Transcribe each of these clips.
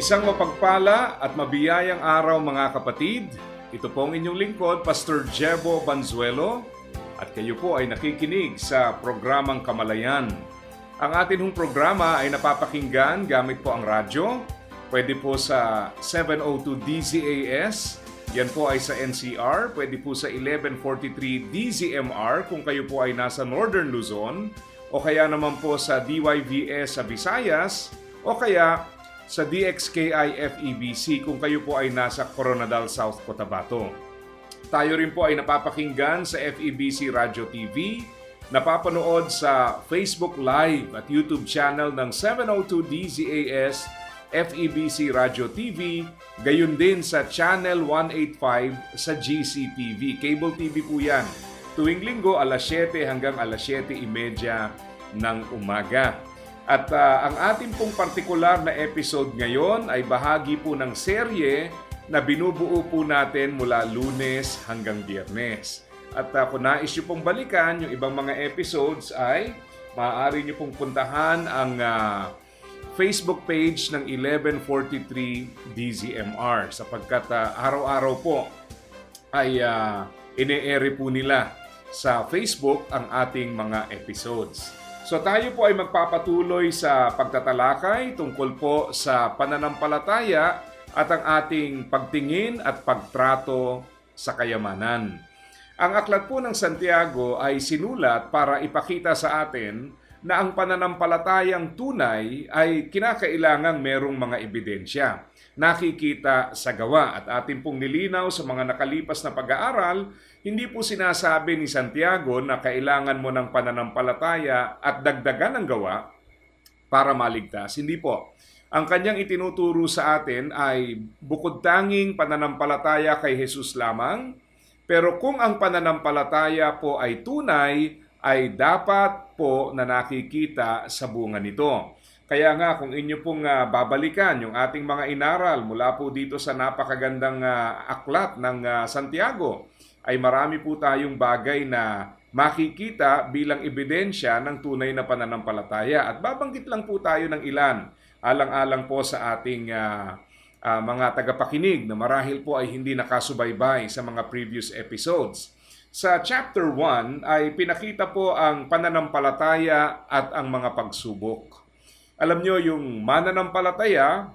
Isang mapagpala at mabiyayang araw mga kapatid. Ito po ang inyong lingkod, Pastor Jebo Banzuelo. At kayo po ay nakikinig sa programang Kamalayan. Ang atin hong programa ay napapakinggan gamit po ang radyo. Pwede po sa 702 DZAS. Yan po ay sa NCR. Pwede po sa 1143 DZMR kung kayo po ay nasa Northern Luzon. O kaya naman po sa DYVS sa Visayas. O kaya sa DXKI FEBC kung kayo po ay nasa Coronadal South Cotabato. Tayo rin po ay napapakinggan sa FEBC Radio TV, napapanood sa Facebook Live at YouTube channel ng 702 DZAS FEBC Radio TV, gayon din sa Channel 185 sa GCTV. Cable TV po yan. Tuwing linggo, alas 7 hanggang alas 7.30 ng umaga. At uh, ang ating pong partikular na episode ngayon ay bahagi po ng serye na binubuo po natin mula lunes hanggang biyernes. At uh, kung nais nyo pong balikan yung ibang mga episodes ay maaari nyo pong puntahan ang uh, Facebook page ng 1143 DZMR sapagkat uh, araw-araw po ay uh, ine-ere po nila sa Facebook ang ating mga episodes. So tayo po ay magpapatuloy sa pagtatalakay tungkol po sa pananampalataya at ang ating pagtingin at pagtrato sa kayamanan. Ang aklat po ng Santiago ay sinulat para ipakita sa atin na ang pananampalatayang tunay ay kinakailangang merong mga ebidensya. Nakikita sa gawa at atin pong nilinaw sa mga nakalipas na pag-aaral hindi po sinasabi ni Santiago na kailangan mo ng pananampalataya at dagdagan ng gawa para maligtas. Hindi po. Ang kanyang itinuturo sa atin ay bukod tanging pananampalataya kay Jesus lamang, pero kung ang pananampalataya po ay tunay, ay dapat po na nakikita sa bunga nito. Kaya nga kung inyo pong uh, babalikan yung ating mga inaral mula po dito sa napakagandang uh, aklat ng uh, Santiago, ay marami po tayong bagay na makikita bilang ebidensya ng tunay na pananampalataya. At babanggit lang po tayo ng ilan, alang-alang po sa ating uh, uh, mga tagapakinig na marahil po ay hindi nakasubaybay sa mga previous episodes. Sa chapter 1 ay pinakita po ang pananampalataya at ang mga pagsubok. Alam nyo, yung mananampalataya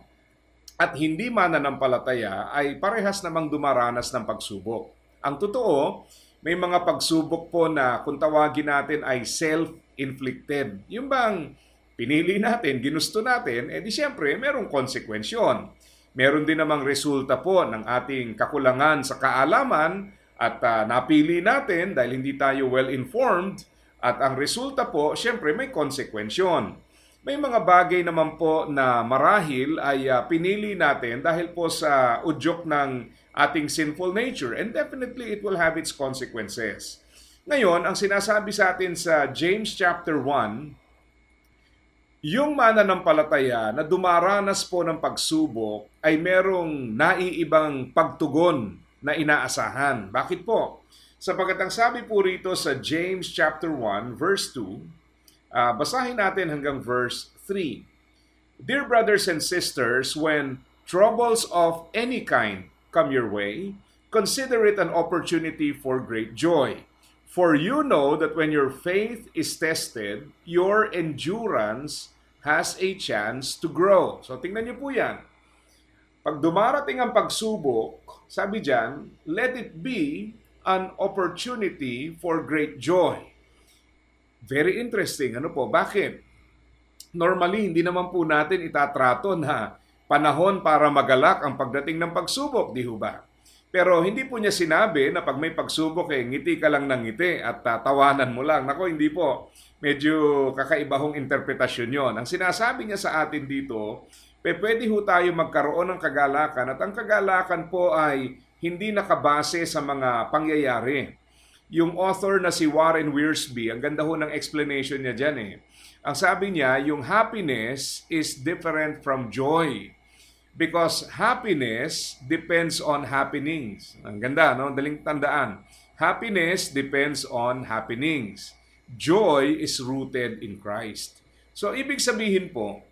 at hindi mananampalataya ay parehas namang dumaranas ng pagsubok. Ang totoo, may mga pagsubok po na kung tawagin natin ay self-inflicted. Yung bang pinili natin, ginusto natin, eh di siyempre merong konsekwensyon. Meron din namang resulta po ng ating kakulangan sa kaalaman at uh, napili natin dahil hindi tayo well-informed at ang resulta po, siyempre may konsekwensyon. May mga bagay naman po na marahil ay uh, pinili natin dahil po sa udyok ng ating sinful nature and definitely it will have its consequences. Ngayon, ang sinasabi sa atin sa James chapter 1, yung mananampalataya na dumaranas po ng pagsubok ay merong naiibang pagtugon na inaasahan. Bakit po? Sapagkat ang sabi po rito sa James chapter 1 verse 2, uh, ah, basahin natin hanggang verse 3. Dear brothers and sisters, when troubles of any kind come your way, consider it an opportunity for great joy. For you know that when your faith is tested, your endurance has a chance to grow. So tingnan niyo po yan. Pag dumarating ang pagsubok, sabi diyan, let it be an opportunity for great joy. Very interesting. Ano po? Bakit? Normally, hindi naman po natin itatrato na panahon para magalak ang pagdating ng pagsubok, di ba? Pero hindi po niya sinabi na pag may pagsubok eh, ngiti ka lang ng ngiti at ah, tawanan mo lang. Nako, hindi po. Medyo kakaibahong interpretasyon yon. Ang sinasabi niya sa atin dito, pe, pwede ho tayo magkaroon ng kagalakan at ang kagalakan po ay hindi nakabase sa mga pangyayari. Yung author na si Warren Wiersbe, ang ganda ho ng explanation niya dyan eh. Ang sabi niya, yung happiness is different from joy. Because happiness depends on happenings. Ang ganda, no? Daling tandaan. Happiness depends on happenings. Joy is rooted in Christ. So, ibig sabihin po,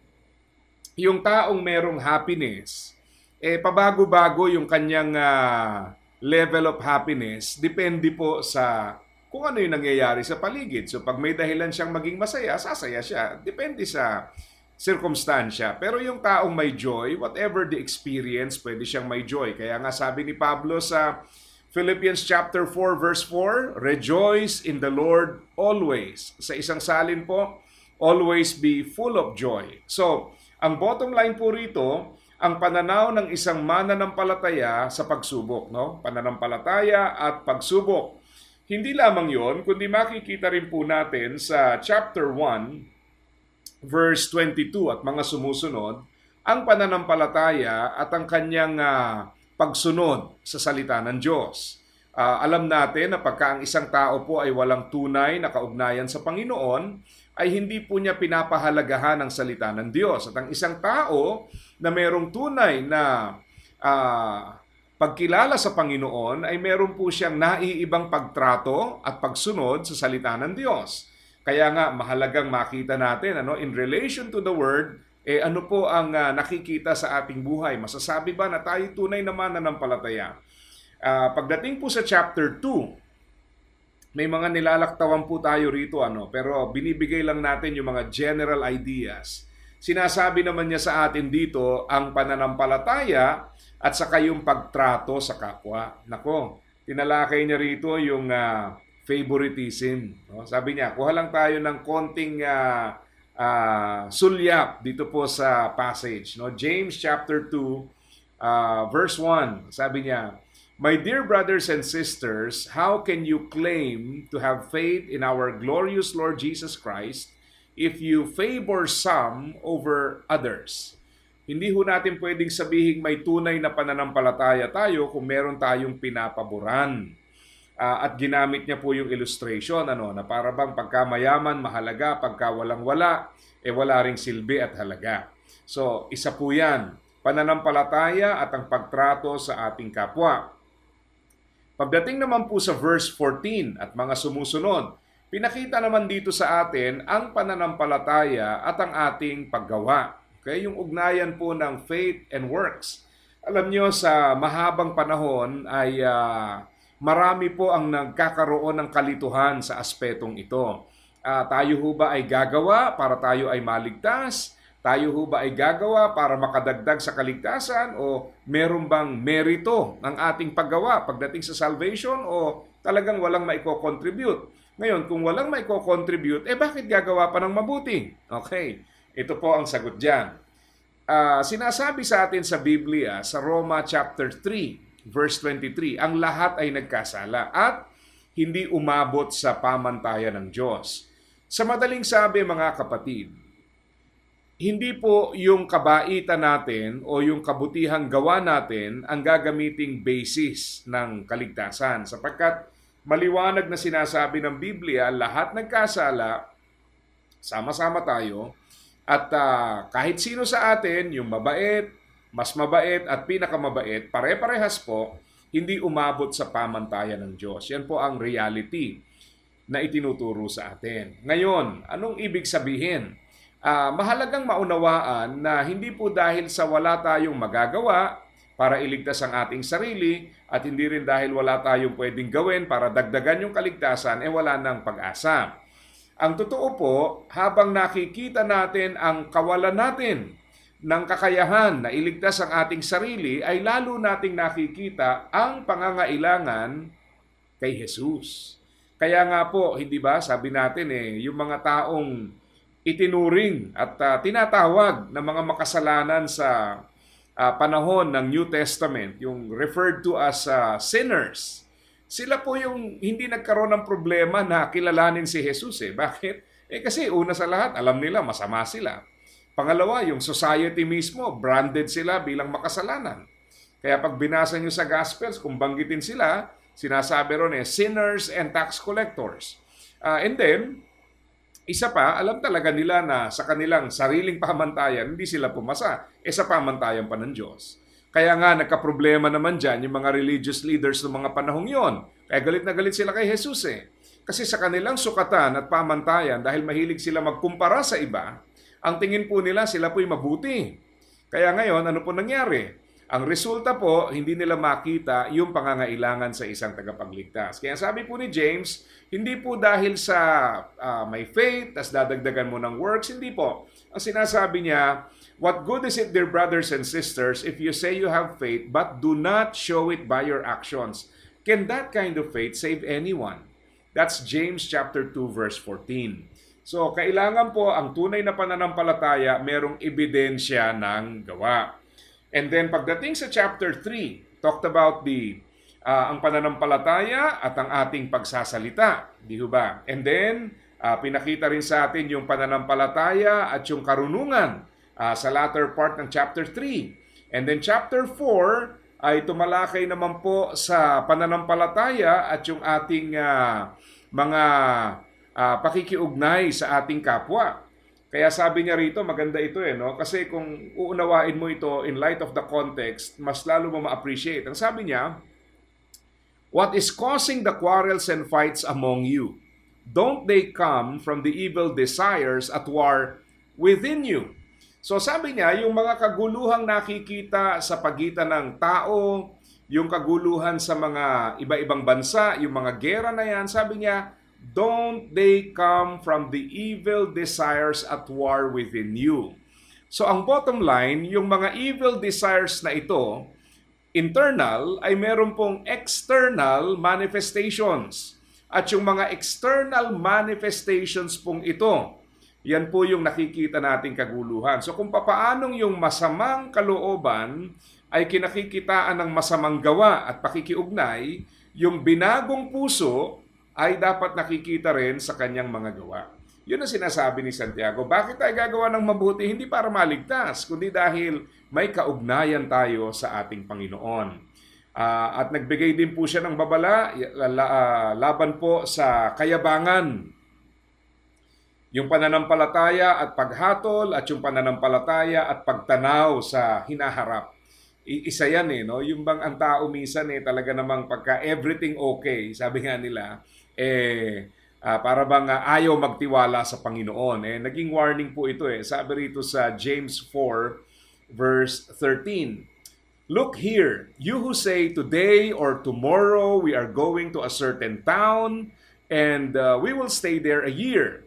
yung taong merong happiness, eh, pabago-bago yung kanyang ah, level of happiness, depende po sa kung ano yung nangyayari sa paligid. So, pag may dahilan siyang maging masaya, sasaya siya. Depende sa circumstansya. Pero yung taong may joy, whatever the experience, pwede siyang may joy. Kaya nga sabi ni Pablo sa Philippians chapter 4 verse 4, Rejoice in the Lord always. Sa isang salin po, always be full of joy. So, ang bottom line po rito, ang pananaw ng isang mananampalataya sa pagsubok, no? Pananampalataya at pagsubok. Hindi lamang 'yon, kundi makikita rin po natin sa chapter 1 verse 22 at mga sumusunod, ang pananampalataya at ang kanyang ah, pagsunod sa salita ng Diyos. Ah, alam natin na pagka ang isang tao po ay walang tunay na kaugnayan sa Panginoon, ay hindi po niya pinapahalagahan ang salita ng Diyos. At ang isang tao na merong tunay na ah, pagkilala sa Panginoon ay meron po siyang naiibang pagtrato at pagsunod sa salita ng Diyos. Kaya nga mahalagang makita natin ano in relation to the word eh ano po ang ah, nakikita sa ating buhay? Masasabi ba na tayo tunay naman na nampalataya? Ah, pagdating po sa chapter 2, may mga nilalaktawan po tayo rito ano, pero binibigay lang natin yung mga general ideas. Sinasabi naman niya sa atin dito ang pananampalataya at saka yung pagtrato sa kapwa. Nako, tinalakay niya rito yung ah, favoritism. No? Sabi niya, kuha lang tayo ng konting ah, ah, sulyap dito po sa passage. No? James chapter 2, ah, verse 1. Sabi niya, My dear brothers and sisters, how can you claim to have faith in our glorious Lord Jesus Christ if you favor some over others? Hindi ho natin pwedeng sabihin may tunay na pananampalataya tayo kung meron tayong pinapaboran. Ah, at ginamit niya po yung illustration ano na para bang pagka mayaman mahalaga pagka walang wala eh wala ring silbi at halaga. So, isa po 'yan, pananampalataya at ang pagtrato sa ating kapwa. Pagdating naman po sa verse 14 at mga sumusunod, pinakita naman dito sa atin ang pananampalataya at ang ating paggawa. Okay, yung ugnayan po ng faith and works. Alam nyo, sa mahabang panahon ay ah, marami po ang nagkakaroon ng kalituhan sa aspetong ito. Ah, tayo ho ba ay gagawa para tayo ay maligtas? Tayo ho ba ay gagawa para makadagdag sa kaligtasan o meron bang merito ng ating paggawa pagdating sa salvation o talagang walang maiko-contribute? Ngayon, kung walang maiko-contribute, eh bakit gagawa pa ng mabuti? Okay, ito po ang sagot dyan. Ah, sinasabi sa atin sa Biblia, sa Roma chapter 3, verse 23, ang lahat ay nagkasala at hindi umabot sa pamantayan ng Diyos. Sa madaling sabi mga kapatid, hindi po yung kabaitan natin o yung kabutihang gawa natin ang gagamiting basis ng kaligtasan sapagkat maliwanag na sinasabi ng Biblia, lahat nagkasala, sama-sama tayo, at ah, kahit sino sa atin, yung mabait, mas mabait at pinakamabait, pare-parehas po, hindi umabot sa pamantayan ng Diyos. Yan po ang reality na itinuturo sa atin. Ngayon, anong ibig sabihin? Ah, mahalagang maunawaan na hindi po dahil sa wala tayong magagawa para iligtas ang ating sarili at hindi rin dahil wala tayong pwedeng gawin para dagdagan yung kaligtasan, eh wala nang pag-asa. Ang totoo po, habang nakikita natin ang kawalan natin ng kakayahan na iligtas ang ating sarili, ay lalo nating nakikita ang pangangailangan kay Jesus. Kaya nga po, hindi ba, sabi natin eh, yung mga taong itinuring at ah, tinatawag na mga makasalanan sa ah, panahon ng New Testament, yung referred to as ah, sinners, sila po yung hindi nagkaroon ng problema na kilalanin si Jesus eh. Bakit? Eh kasi una sa lahat, alam nila masama sila. Pangalawa, yung society mismo, branded sila bilang makasalanan. Kaya pag binasa nyo sa Gospels, kung banggitin sila, sinasabi ron eh, sinners and tax collectors. Ah, and then, isa pa, alam talaga nila na sa kanilang sariling pamantayan, hindi sila pumasa. E sa pamantayan pa ng Diyos. Kaya nga, nagka-problema naman dyan yung mga religious leaders ng mga panahong yon. Kaya galit na galit sila kay Jesus eh. Kasi sa kanilang sukatan at pamantayan, dahil mahilig sila magkumpara sa iba, ang tingin po nila sila po'y mabuti. Kaya ngayon, ano po nangyari? Ang resulta po, hindi nila makita yung pangangailangan sa isang tagapagligtas. Kaya sabi po ni James, hindi po dahil sa ah, may faith, tas dadagdagan mo ng works, hindi po. Ang sinasabi niya, What good is it, dear brothers and sisters, if you say you have faith, but do not show it by your actions? Can that kind of faith save anyone? That's James chapter 2 verse 14. So, kailangan po ang tunay na pananampalataya merong ebidensya ng gawa. And then pagdating sa chapter 3, talked about the ah, ang pananampalataya at ang ating pagsasalita, di ba? And then ah, pinakita rin sa atin yung pananampalataya at yung karunungan ah, sa latter part ng chapter 3. And then chapter 4 ay tumalakay naman po sa pananampalataya at yung ating ah, mga ah, pakikiugnay sa ating kapwa. Kaya sabi niya rito, maganda ito eh, no? Kasi kung uunawain mo ito in light of the context, mas lalo mo ma-appreciate. Ang sabi niya, What is causing the quarrels and fights among you? Don't they come from the evil desires at war within you? So sabi niya, yung mga kaguluhang nakikita sa pagitan ng tao, yung kaguluhan sa mga iba-ibang bansa, yung mga gera na yan, sabi niya, don't they come from the evil desires at war within you? So ang bottom line, yung mga evil desires na ito, internal ay meron pong external manifestations. At yung mga external manifestations pong ito, yan po yung nakikita nating kaguluhan. So kung papaanong yung masamang kalooban ay kinakikitaan ng masamang gawa at pakikiugnay, yung binagong puso ay dapat nakikita rin sa kanyang mga gawa. Yun ang sinasabi ni Santiago. Bakit tayo gagawa ng mabuti? Hindi para maligtas, kundi dahil may kaugnayan tayo sa ating Panginoon. Ah, at nagbigay din po siya ng babala la- ah, laban po sa kayabangan. Yung pananampalataya at paghatol at yung pananampalataya at pagtanaw sa hinaharap. I- isa yan eh, no? Yung bang ang tao minsan eh, talaga namang pagka everything okay, sabi nga nila, eh, ah, para bang ah, ayaw magtiwala sa Panginoon. Eh, naging warning po ito eh. Sabi rito sa James 4, verse 13. Look here, you who say today or tomorrow we are going to a certain town and uh, we will stay there a year.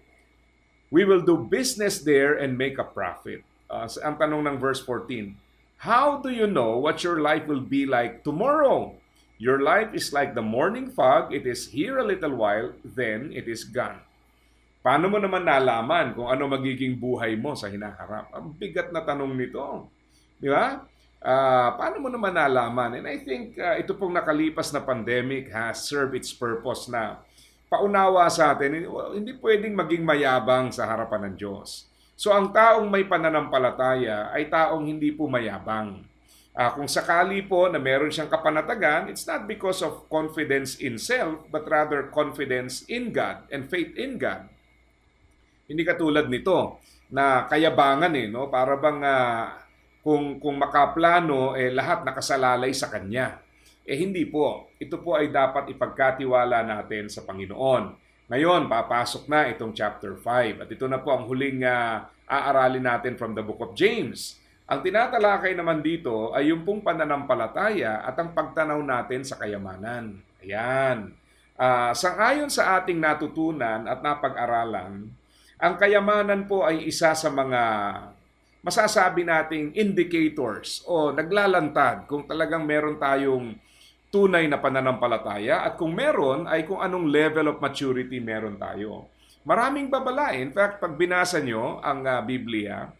We will do business there and make a profit. Uh, ang tanong ng verse 14, How do you know what your life will be like tomorrow? Your life is like the morning fog. It is here a little while, then it is gone. Paano mo naman nalaman kung ano magiging buhay mo sa hinaharap? Ang bigat na tanong nito. Di ba? Ah, paano mo naman nalaman? And I think ah, ito pong nakalipas na pandemic has served its purpose na paunawa sa atin, hindi pwedeng maging mayabang sa harapan ng Diyos. So ang taong may pananampalataya ay taong hindi po mayabang. Ah, kung sakali po na meron siyang kapanatagan, it's not because of confidence in self, but rather confidence in God and faith in God. Hindi katulad nito na kayabangan eh, no? Para bang ah, kung kung makaplano eh lahat nakasalalay sa kanya. Eh hindi po. Ito po ay dapat ipagkatiwala natin sa Panginoon. Ngayon, papasok na itong chapter 5 at ito na po ang huling ah, aaralin natin from the book of James. Ang tinatalakay naman dito ay yung pong pananampalataya at ang pagtanaw natin sa kayamanan. Ayan. Ah, sangayon sa ating natutunan at napag-aralan, ang kayamanan po ay isa sa mga masasabi nating indicators o naglalantad kung talagang meron tayong tunay na pananampalataya at kung meron ay kung anong level of maturity meron tayo. Maraming babala. In fact, pag binasa nyo ang ah, Biblia,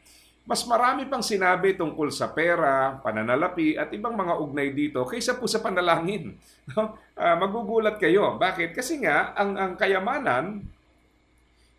mas marami pang sinabi tungkol sa pera, pananalapi at ibang mga ugnay dito kaysa po sa panalangin. No? Ah, magugulat kayo. Bakit? Kasi nga, ang, ang kayamanan,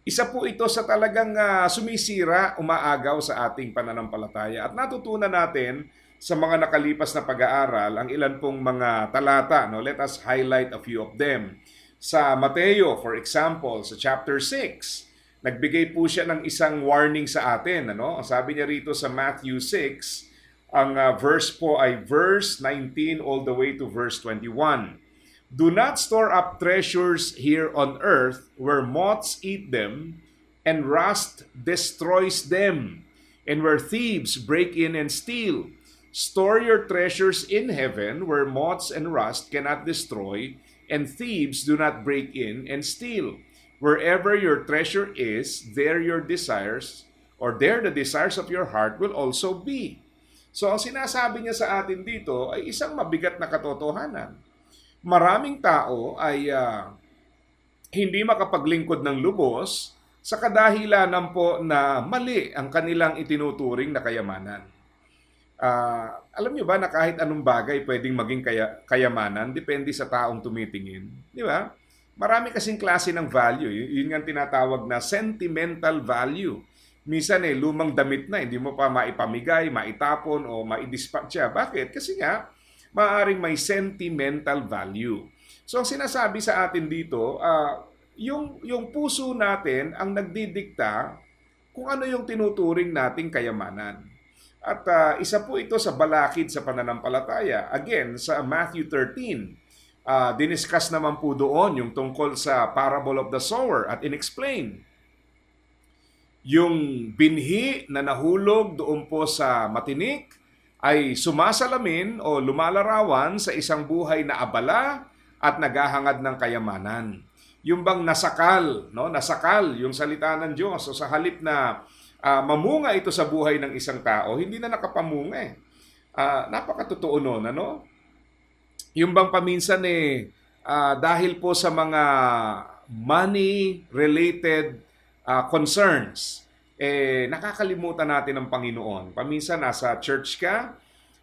isa po ito sa talagang ah, sumisira, umaagaw sa ating pananampalataya. At natutunan natin sa mga nakalipas na pag-aaral ang ilan pong mga talata. No? Let us highlight a few of them. Sa Mateo, for example, sa chapter 6, nagbigay po siya ng isang warning sa atin. Ano? Sabi niya rito sa Matthew 6, ang uh, verse po ay verse 19 all the way to verse 21. Do not store up treasures here on earth where moths eat them and rust destroys them, and where thieves break in and steal. Store your treasures in heaven where moths and rust cannot destroy, and thieves do not break in and steal. Wherever your treasure is, there your desires, or there the desires of your heart will also be. So ang sinasabi niya sa atin dito ay isang mabigat na katotohanan. Maraming tao ay ah, hindi makapaglingkod ng lubos sa kadahilanan po na mali ang kanilang itinuturing na kayamanan. Ah, alam niyo ba na kahit anong bagay pwedeng maging kaya, kayamanan depende sa taong tumitingin, di ba? Marami kasing klase ng value. Yun nga tinatawag na sentimental value. Minsan eh, lumang damit na, hindi mo pa maipamigay, maitapon o maidispatch. Bakit? Kasi nga, maaaring may sentimental value. So, ang sinasabi sa atin dito, ah, yung, yung puso natin ang nagdidikta kung ano yung tinuturing nating kayamanan. At ah, isa po ito sa balakid sa pananampalataya. Again, sa Matthew 13, uh, diniscuss naman po doon yung tungkol sa parable of the sower at inexplain. Yung binhi na nahulog doon po sa matinik ay sumasalamin o lumalarawan sa isang buhay na abala at naghahangad ng kayamanan. Yung bang nasakal, no? Nasakal yung salita ng Diyos. So sa halip na ah, mamunga ito sa buhay ng isang tao, hindi na nakapamunga eh. Ah, napakatotoo nun, ano? Yung bang paminsan eh, ah, dahil po sa mga money-related ah, concerns, eh, nakakalimutan natin ang Panginoon. Paminsan nasa church ka,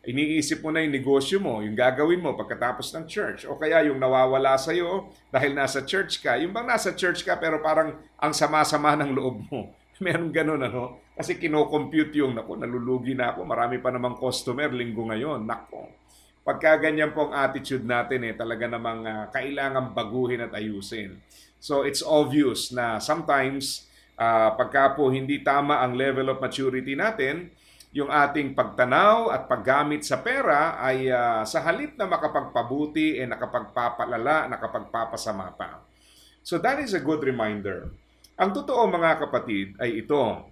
iniisip mo na yung negosyo mo, yung gagawin mo pagkatapos ng church. O kaya yung nawawala sa'yo dahil nasa church ka. Yung bang nasa church ka pero parang ang sama-sama ng loob mo. Meron ganun ano. Kasi kino-compute yung, nako, nalulugi na ako. Marami pa namang customer linggo ngayon. Nako. Pagka ganyan po ang attitude natin eh, talaga namang ah, kailangan baguhin at ayusin. So it's obvious na sometimes ah, pagka po hindi tama ang level of maturity natin, yung ating pagtanaw at paggamit sa pera ay ah, sa halip na makapagpabuti eh nakapagpapalala, nakapagpapasama pa. So that is a good reminder. Ang totoo mga kapatid ay ito.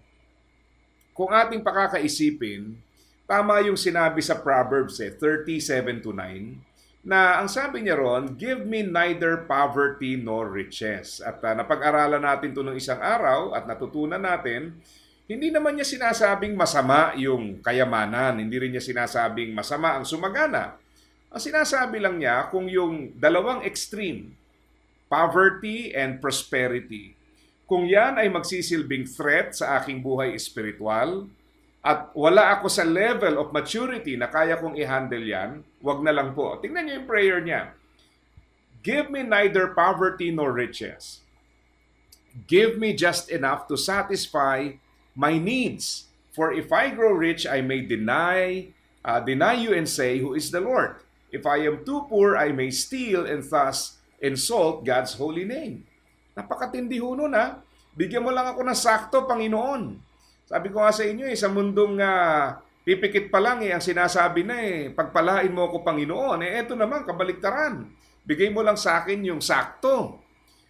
Kung ating pakakaisipin, tama yung sinabi sa Proverbs eh, 37 to 9, na ang sabi niya ron, give me neither poverty nor riches. At ah, napag-aralan natin to ng isang araw at natutunan natin, hindi naman niya sinasabing masama yung kayamanan, hindi rin niya sinasabing masama ang sumagana. Ang sinasabi lang niya kung yung dalawang extreme, poverty and prosperity, kung yan ay magsisilbing threat sa aking buhay espiritual, at wala ako sa level of maturity na kaya kong i-handle yan, wag na lang po. Tingnan niyo yung prayer niya. Give me neither poverty nor riches. Give me just enough to satisfy my needs. For if I grow rich, I may deny, uh, deny you and say, Who is the Lord? If I am too poor, I may steal and thus insult God's holy name. Napakatindi ho nun ha. Bigyan mo lang ako ng sakto, Panginoon. Sabi ko nga sa inyo eh, sa mundong ah, pipikit pa lang eh, ang sinasabi na eh, pagpalain mo ako Panginoon. Eh, eto naman, kabaliktaran. Bigay mo lang sa akin yung sakto.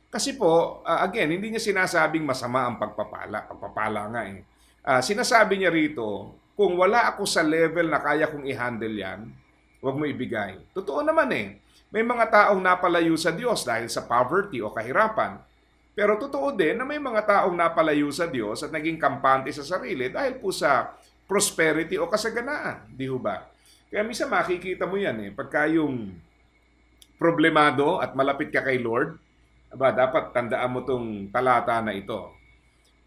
Kasi po, ah, again, hindi niya sinasabing masama ang pagpapala. Pagpapala nga eh. Ah, sinasabi niya rito, kung wala ako sa level na kaya kong i-handle yan, huwag mo ibigay. Totoo naman eh. May mga taong napalayo sa Diyos dahil sa poverty o kahirapan. Pero totoo din na may mga taong napalayo sa Diyos at naging kampante sa sarili dahil po sa prosperity o kasaganaan. Di ho ba? Kaya minsan makikita mo yan eh. Pagka yung problemado at malapit ka kay Lord, aba, dapat tandaan mo tong talata na ito.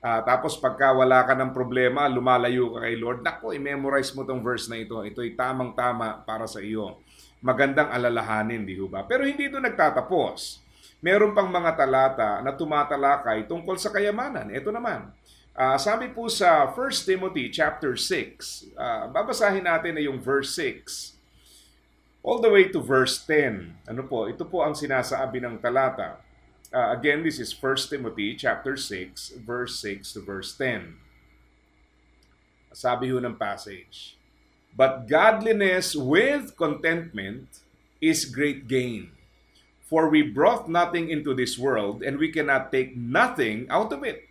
Ah, tapos pagka wala ka ng problema, lumalayo ka kay Lord, naku, i-memorize mo tong verse na ito. Ito'y tamang-tama para sa iyo. Magandang alalahanin, di ho ba? Pero hindi ito nagtatapos. Meron pang mga talata na tumatalakay tungkol sa kayamanan. Ito naman. Ah, sabi po sa 1 Timothy chapter 6, ah, babasahin natin na yung verse 6 all the way to verse 10. Ano po? Ito po ang sinasabi ng talata. Uh, again, this is 1 Timothy chapter 6, verse 6 to verse 10. Sabi ho ng passage, But godliness with contentment is great gain. For we brought nothing into this world, and we cannot take nothing out of it.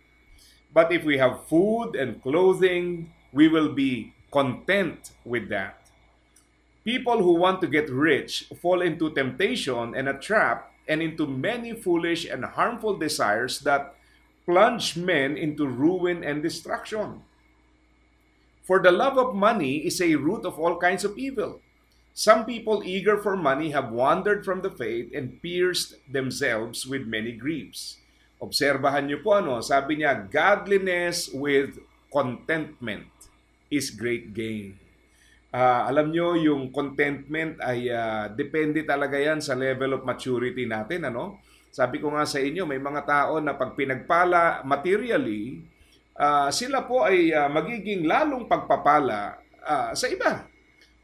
But if we have food and clothing, we will be content with that. People who want to get rich fall into temptation and a trap and into many foolish and harmful desires that plunge men into ruin and destruction. For the love of money is a root of all kinds of evil. Some people eager for money have wandered from the faith and pierced themselves with many griefs. Obserbahan niyo po ano, sabi niya, godliness with contentment is great gain. Ah, alam nyo, yung contentment ay ah, depende talaga yan sa level of maturity natin. Ano? Sabi ko nga sa inyo, may mga tao na pag pinagpala materially, ah, sila po ay ah, magiging lalong pagpapala ah, sa iba.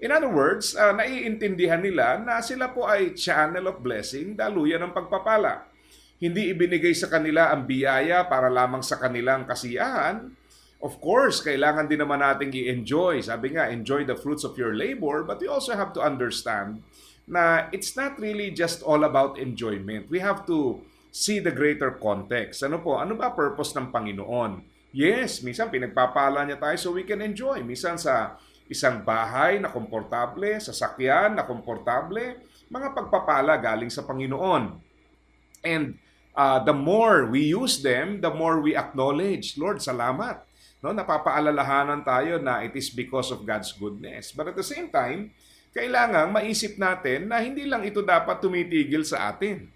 In other words, ah, naiintindihan nila na sila po ay channel of blessing, daluyan ng pagpapala. Hindi ibinigay sa kanila ang biyaya para lamang sa kanilang kasiyahan, Of course, kailangan din naman nating i-enjoy. Sabi nga, enjoy the fruits of your labor, but we also have to understand na it's not really just all about enjoyment. We have to see the greater context. Ano po? Ano ba purpose ng Panginoon? Yes, minsan pinagpapala niya tayo so we can enjoy. Minsan sa isang bahay na komportable, sasakyan na komportable, mga pagpapala galing sa Panginoon. And uh, the more we use them, the more we acknowledge, Lord, salamat No, napapaalalahanan tayo na it is because of God's goodness. But at the same time, kailangan maisip natin na hindi lang ito dapat tumitigil sa atin.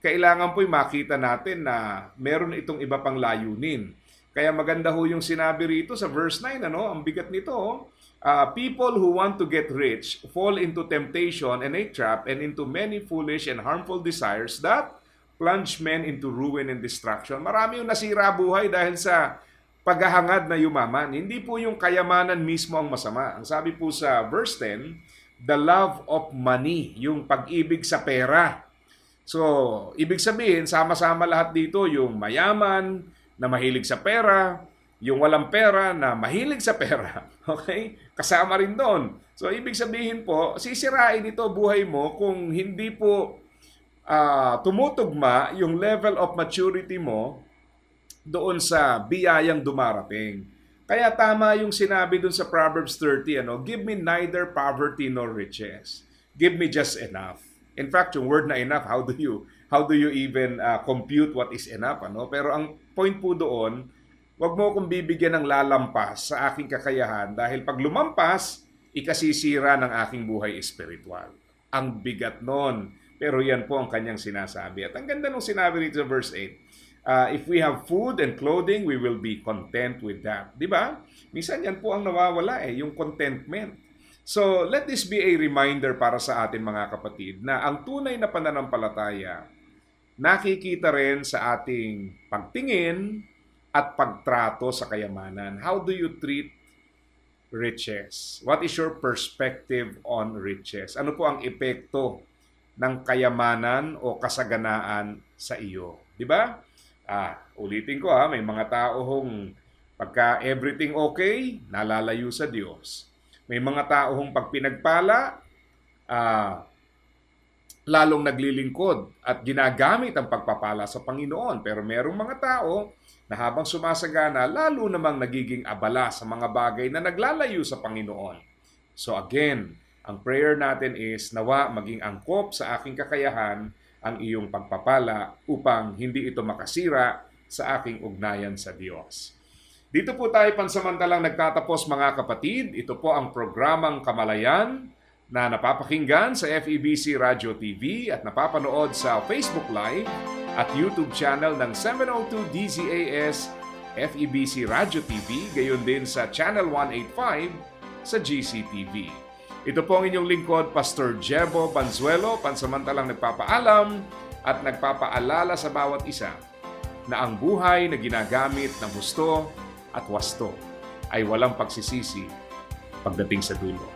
Kailangan po'y makita natin na meron itong iba pang layunin. Kaya maganda ho yung sinabi rito sa verse 9, ano? Ang bigat nito, oh. Uh, people who want to get rich fall into temptation and a trap and into many foolish and harmful desires that plunge men into ruin and destruction. Marami yung nasira buhay dahil sa paghahangad na yumaman. Hindi po yung kayamanan mismo ang masama. Ang sabi po sa verse 10, the love of money, yung pag-ibig sa pera. So, ibig sabihin, sama-sama lahat dito, yung mayaman na mahilig sa pera, yung walang pera na mahilig sa pera. Okay? Kasama rin doon. So, ibig sabihin po, sisirain ito buhay mo kung hindi po uh, tumutugma yung level of maturity mo doon sa biyayang dumarating. Kaya tama yung sinabi doon sa Proverbs 30, ano, give me neither poverty nor riches. Give me just enough. In fact, yung word na enough, how do you how do you even uh, compute what is enough, ano? Pero ang point po doon, wag mo akong bibigyan ng lalampas sa aking kakayahan dahil pag lumampas, ikasisira ng aking buhay espiritual. Ang bigat nun. Pero yan po ang kanyang sinasabi. At ang ganda nung sinabi rito sa verse 8, Uh, if we have food and clothing, we will be content with that. Di ba? Minsan yan po ang nawawala eh, yung contentment. So, let this be a reminder para sa atin mga kapatid na ang tunay na pananampalataya nakikita rin sa ating pagtingin at pagtrato sa kayamanan. How do you treat riches? What is your perspective on riches? Ano po ang epekto ng kayamanan o kasaganaan sa iyo? Di ba? Ah, ulitin ko ha, may mga tao hong pagka everything okay, nalalayo sa Diyos. May mga tao hong pag pinagpala, ah, lalong naglilingkod at ginagamit ang pagpapala sa Panginoon. Pero merong mga tao na habang sumasagana, lalo namang nagiging abala sa mga bagay na naglalayo sa Panginoon. So again, ang prayer natin is nawa maging angkop sa aking kakayahan ang iyong pagpapala upang hindi ito makasira sa aking ugnayan sa Diyos. Dito po tayo pansamantalang nagtatapos mga kapatid. Ito po ang programang Kamalayan na napapakinggan sa FEBC Radio TV at napapanood sa Facebook Live at YouTube channel ng 702 DZAS FEBC Radio TV, gayon din sa Channel 185 sa GCTV. Ito po ang inyong lingkod, Pastor Jebo Banzuelo, pansamantalang nagpapaalam at nagpapaalala sa bawat isa na ang buhay na ginagamit ng gusto at wasto ay walang pagsisisi pagdating sa dulo.